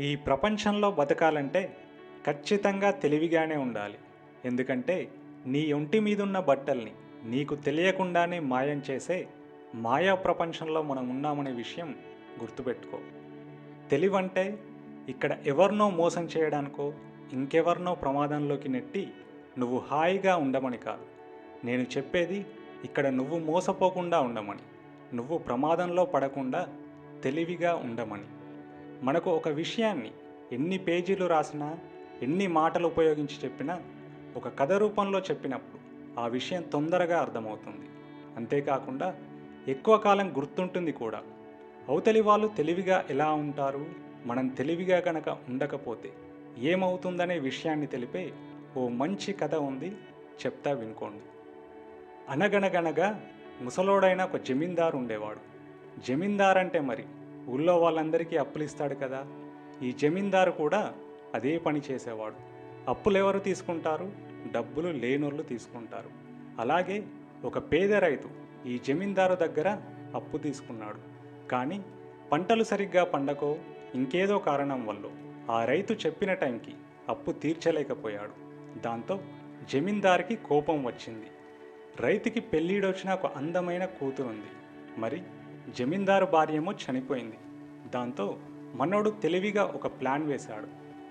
ఈ ప్రపంచంలో బతకాలంటే ఖచ్చితంగా తెలివిగానే ఉండాలి. ఎందుకంటే నీ ఒంటి మీదున్న బట్టల్ని నీకు తెలియకుండానే మాయం చేసే మాయా ప్రపంచంలో మనం ఉన్నామనే విషయం గుర్తుపెట్టుకో. తెలివంటే ఇక్కడ ఎవరినో మోసం చేయడానికో ఇంకెవరినో ప్రమాదంలోకి నెట్టి నువ్వు హాయిగా ఉండమని కాదు. నేను చెప్పేది ఇక్కడ నువ్వు మోసపోకుండా ఉండమని నువ్వు ప్రమాదంలో పడకుండా తెలివిగా ఉండమని. మనకు ఒక విషయాన్ని ఎన్ని పేజీలు రాసినా ఎన్ని మాటలు ఉపయోగించి చెప్పినా ఒక కథ రూపంలో చెప్పినప్పుడు ఆ విషయం తొందరగా అర్థమవుతుంది. అంతేకాకుండా ఎక్కువ కాలం గుర్తుంటుంది కూడా. అవతలి వాళ్ళు తెలివిగా ఎలా ఉంటారు? మనం తెలివిగా కనుక ఉండకపోతే ఏమవుతుందనే విషయాన్ని తెలిపే ఓ మంచి కథ ఉంది చెప్తా వినుకోండి. అనగనగనగా ముసలోడైన ఒక జమీందారు ఉండేవాడు. జమీందార్ అంటే మరి ఊళ్ళో వాళ్ళందరికీ అప్పులు ఇస్తాడు కదా. ఈ జమీందారు కూడా అదే పని చేసేవాడు. అప్పులు ఎవరు తీసుకుంటారు? డబ్బులు లేనోళ్ళు తీసుకుంటారు. అలాగే ఒక పేద రైతు ఈ జమీందారు దగ్గర అప్పు తీసుకున్నాడు. కానీ పంటలు సరిగ్గా పండకో ఇంకేదో కారణం వల్ల ఆ రైతు చెప్పిన టైంకి అప్పు తీర్చలేకపోయాడు. దాంతో జమీందారికి కోపం వచ్చింది. రైతుకి పెళ్ళిడొచ్చిన ఒక అందమైన కూతురుంది. మరి జమీందారు భార్యేమో చనిపోయింది. దాంతో మనోడు తెలివిగా ఒక ప్లాన్ వేశాడు.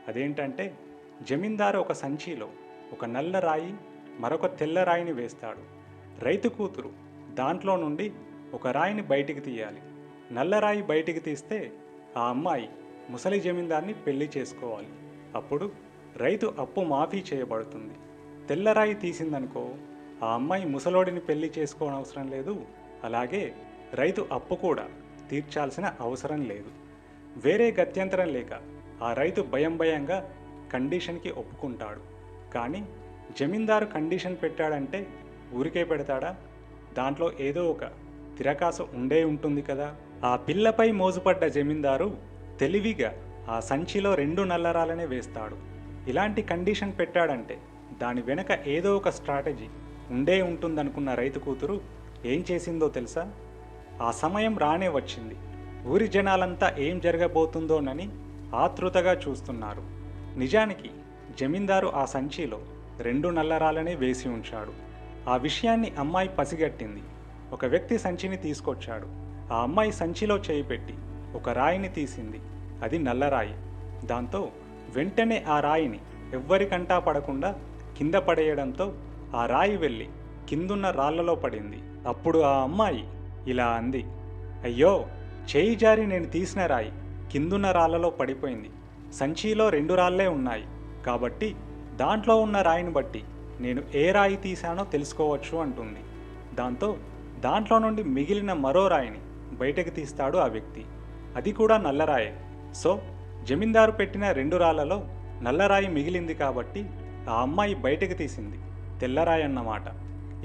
అదేంటంటే జమీందారు ఒక సంచిలో ఒక నల్ల రాయి మరొక తెల్ల రాయిని వేస్తాడు. రైతు కూతురు దాంట్లో నుండి ఒక రాయిని బయటికి తీయాలి. నల్ల రాయి బయటికి తీస్తే ఆ అమ్మాయి ముసలి జమీందార్ని పెళ్ళి చేసుకోవాలి. అప్పుడు రైతు అప్పు మాఫీ చేయబడుతుంది. తెల్లరాయి తీసిందనుకో ఆ అమ్మాయి ముసలోడిని పెళ్ళి చేసుకోనవసరం లేదు. అలాగే రైతు అప్పు కూడా తీర్చాల్సిన అవసరం లేదు. వేరే గత్యంతరం లేక ఆ రైతు భయం భయంగా కండిషన్కి ఒప్పుకుంటాడు. కానీ జమీందారు కండిషన్ పెట్టాడంటే ఊరికే పెడతాడా? దాంట్లో ఏదో ఒక తిరకాసు ఉండే ఉంటుంది కదా. ఆ పిల్లపై మోజుపడ్డ జమీందారు తెలివిగా ఆ సంచిలో రెండు నల్లరాలనే వేస్తాడు. ఇలాంటి కండిషన్ పెట్టాడంటే దాని వెనక ఏదో ఒక స్ట్రాటజీ ఉండే ఉంటుందనుకున్న రైతు కూతురు ఏం చేసిందో తెలుసా? ఆ సమయం రానే వచ్చింది. ఊరి జనాలంతా ఏం జరగబోతుందోనని ఆతృతగా చూస్తున్నారు. నిజానికి జమీందారు ఆ సంచిలో రెండు నల్లరాలనే వేసి ఉంచాడు. ఆ విషయాన్ని అమ్మాయి పసిగట్టింది. ఒక వ్యక్తి సంచిని తీసుకొచ్చాడు. ఆ అమ్మాయి సంచిలో చేయి పెట్టి ఒక రాయిని తీసింది. అది నల్లరాయి. దాంతో వెంటనే ఆ రాయిని ఎవ్వరికంటా పడకుండా కింద పడేయడంతో ఆ రాయి వెళ్ళి కిందున్న రాళ్ళలో పడింది. అప్పుడు ఆ అమ్మాయి ఇలా అంది. అయ్యో చేయి జారి నేను తీసిన రాయి కిందున్న రాళ్ళలో పడిపోయింది. సంచిలో రెండు రాళ్ళే ఉన్నాయి. కాబట్టి దాంట్లో ఉన్న రాయిని బట్టి నేను ఏ రాయి తీశానో తెలుసుకోవచ్చు అంటుంది. దాంతో దాంట్లో నుండి మిగిలిన మరో రాయిని బయటకు తీస్తాడు ఆ వ్యక్తి. అది కూడా నల్లరాయే సో జమీందారు పెట్టిన రెండు రాళ్ళలో నల్లరాయి మిగిలింది కాబట్టి ఆ అమ్మాయి బయటకు తీసింది. తెల్లరాయి అన్నమాట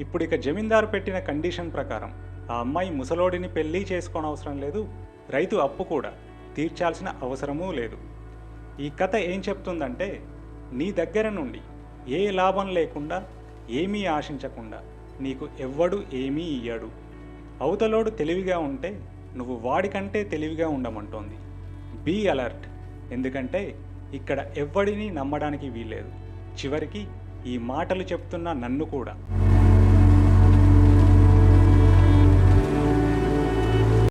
ఇప్పుడు ఇక జమీందారు పెట్టిన కండిషన్ ప్రకారం ఆ అమ్మాయి ముసలోడిని పెళ్ళి చేసుకోనవసరం లేదు. రైతు అప్పు కూడా తీర్చాల్సిన అవసరమూ లేదు. ఈ కథ ఏం చెప్తుందంటే నీ దగ్గర నుండి ఏ లాభం లేకుండా ఏమీ ఆశించకుండా నీకు ఎవ్వడు ఏమీ ఇయ్యడు. అవతలోడు తెలివిగా ఉంటే నువ్వు వాడికంటే తెలివిగా ఉండమంటోంది. Be alert. ఎందుకంటే ఇక్కడ ఎవ్వడిని నమ్మడానికి వీల్లేదు. చివరికి ఈ మాటలు చెప్తున్న నన్ను కూడా.